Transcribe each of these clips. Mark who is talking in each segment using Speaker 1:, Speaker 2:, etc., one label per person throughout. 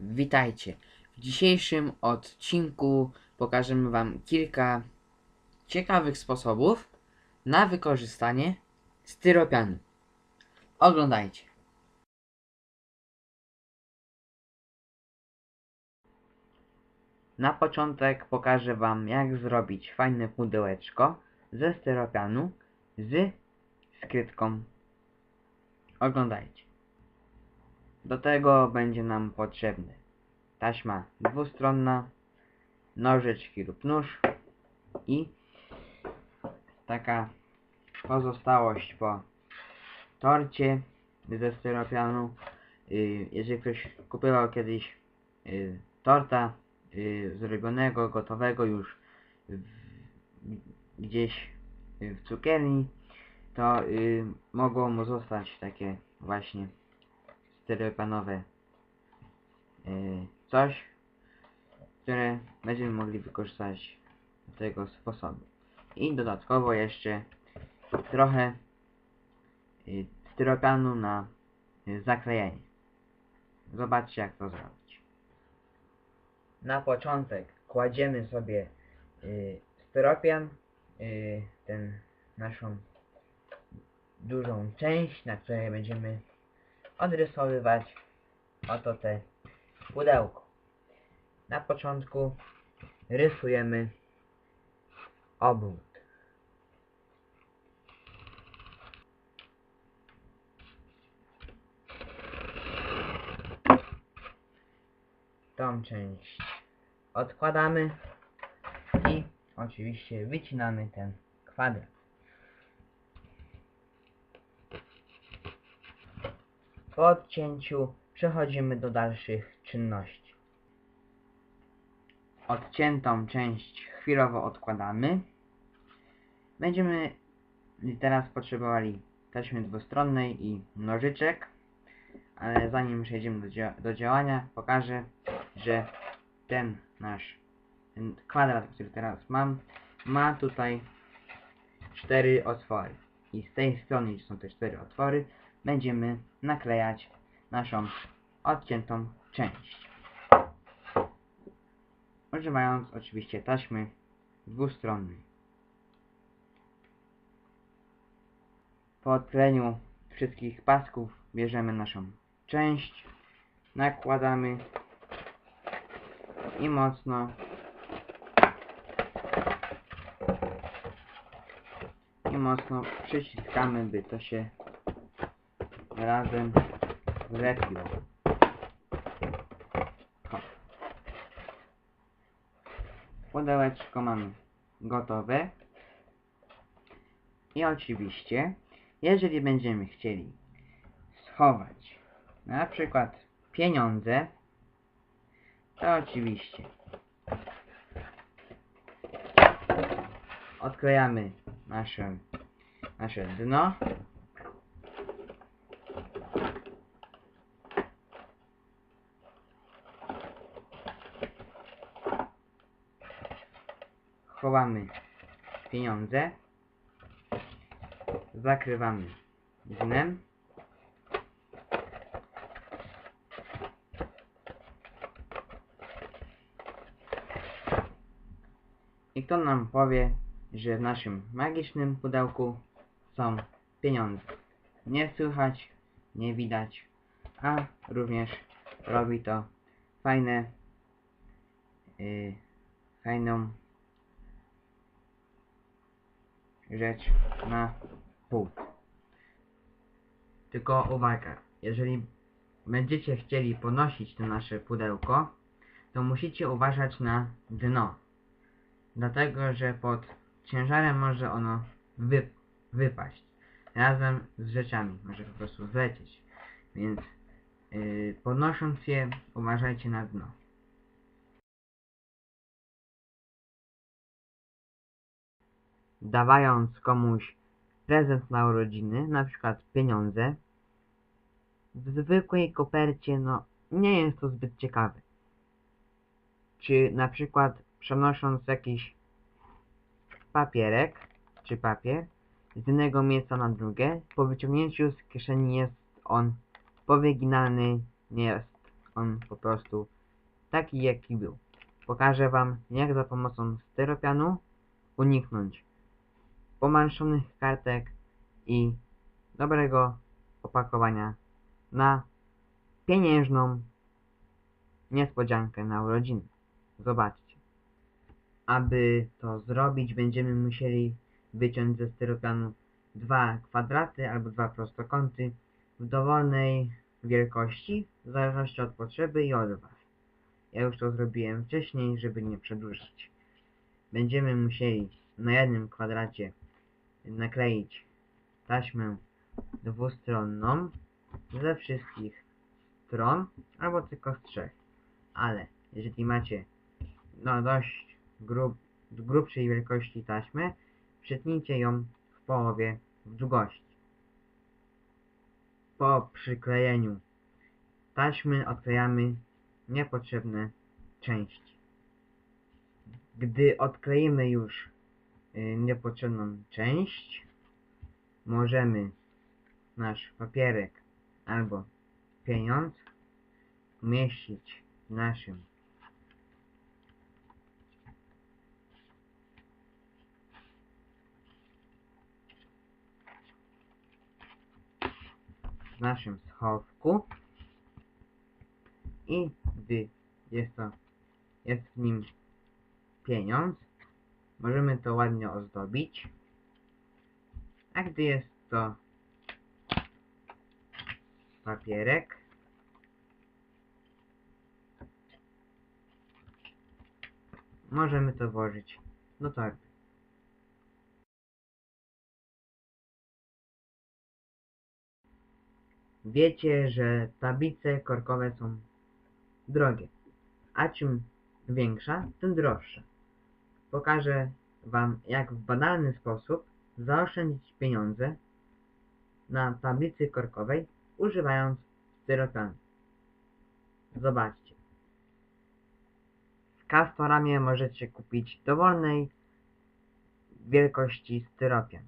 Speaker 1: Witajcie. W dzisiejszym odcinku pokażemy Wam kilka ciekawych sposobów na wykorzystanie styropianu. Oglądajcie. Na początek pokażę Wam jak zrobić fajne pudełeczko ze styropianu z skrytką. Oglądajcie. Do tego będzie nam potrzebny taśma dwustronna, nożyczki lub nóż i taka pozostałość po torcie ze styropianu. Y, Jeżeli ktoś kupował kiedyś y, torta y, zrobionego, gotowego już gdzieś w cukierni, to mogło mu zostać takie właśnie styropianowe y, coś, które będziemy mogli wykorzystać do tego sposobu. I dodatkowo jeszcze trochę y, styropianu na y, zaklejenie. Zobaczcie jak to zrobić. Na początek kładziemy sobie y, styropian, y, ten naszą dużą część, na której będziemy odrysowywać oto te pudełko. Na początku rysujemy obwód. Tą część odkładamy i oczywiście wycinamy ten kwadrat. Po odcięciu przechodzimy do dalszych czynności. Odciętą część chwilowo odkładamy. Będziemy teraz potrzebowali taśmy dwustronnej i nożyczek, ale zanim przejdziemy do, dzia do działania, pokażę, że ten nasz ten kwadrat, który teraz mam, ma tutaj cztery otwory. I z tej strony, są te cztery otwory, będziemy naklejać naszą odciętą część. Używając oczywiście taśmy dwustronnej. Po odklejeniu wszystkich pasków bierzemy naszą część, nakładamy i mocno i mocno przyciskamy, by to się razem wlepiło. Hop. Pudełeczko mamy gotowe. I oczywiście, jeżeli będziemy chcieli schować na przykład pieniądze, to oczywiście odklejamy nasze, nasze dno chowamy pieniądze, zakrywamy dnem i kto nam powie, że w naszym magicznym pudełku są pieniądze. Nie słychać, nie widać, a również robi to fajne, yy, fajną rzecz na pół. Tylko uwaga, jeżeli będziecie chcieli ponosić to nasze pudełko, to musicie uważać na dno. Dlatego, że pod ciężarem może ono wy, wypaść. Razem z rzeczami. Może po prostu zlecieć. Więc yy, podnosząc je, uważajcie na dno. Dawając komuś prezent na urodziny, na przykład pieniądze, w zwykłej kopercie, no, nie jest to zbyt ciekawe. Czy na przykład przenosząc jakiś papierek, czy papier, z jednego miejsca na drugie, po wyciągnięciu z kieszeni jest on powyginany, nie jest on po prostu taki jaki był. Pokażę wam jak za pomocą styropianu uniknąć pomarszonych kartek i dobrego opakowania na pieniężną niespodziankę na urodziny. Zobaczcie. Aby to zrobić, będziemy musieli wyciąć ze styropianu dwa kwadraty albo dwa prostokąty w dowolnej wielkości, w zależności od potrzeby i od Was. Ja już to zrobiłem wcześniej, żeby nie przedłużać. Będziemy musieli na jednym kwadracie nakleić taśmę dwustronną ze wszystkich stron, albo tylko z trzech. Ale jeżeli macie no dość grub, grubszej wielkości taśmy, przetnijcie ją w połowie w długości. Po przyklejeniu taśmy odklejamy niepotrzebne części. Gdy odkleimy już niepotrzebną część, możemy nasz papierek albo pieniądz umieścić w naszym w naszym schowku. I gdy jest to jest w nim pieniądz możemy to ładnie ozdobić. A gdy jest to papierek? Możemy to włożyć. Do torby Wiecie, że tablice korkowe są drogie, a czym większa, tym droższa. Pokażę Wam, jak w banalny sposób zaoszczędzić pieniądze na tablicy korkowej, używając styropianu. Zobaczcie. W Castoramie możecie kupić dowolnej wielkości styropian.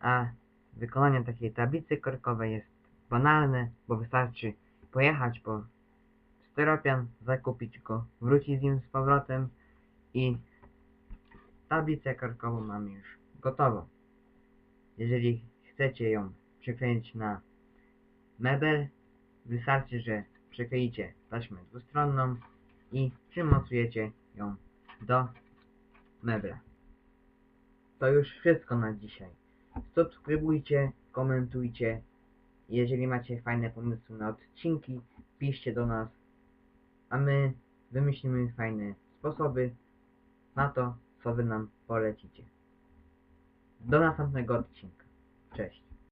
Speaker 1: A wykonanie takiej tablicy korkowej jest banalne, bo wystarczy pojechać po styropian, zakupić go, wrócić z nim z powrotem i tablicę korkową mamy już gotową. Jeżeli chcecie ją przykleić na mebel, wystarczy, że przykleicie taśmę dwustronną i przymocujecie ją do mebla. To już wszystko na dzisiaj. Subskrybujcie, komentujcie. Jeżeli macie fajne pomysły na odcinki, piszcie do nas, a my wymyślimy fajne sposoby na to, co wy nam polecicie. Do następnego odcinka. Cześć.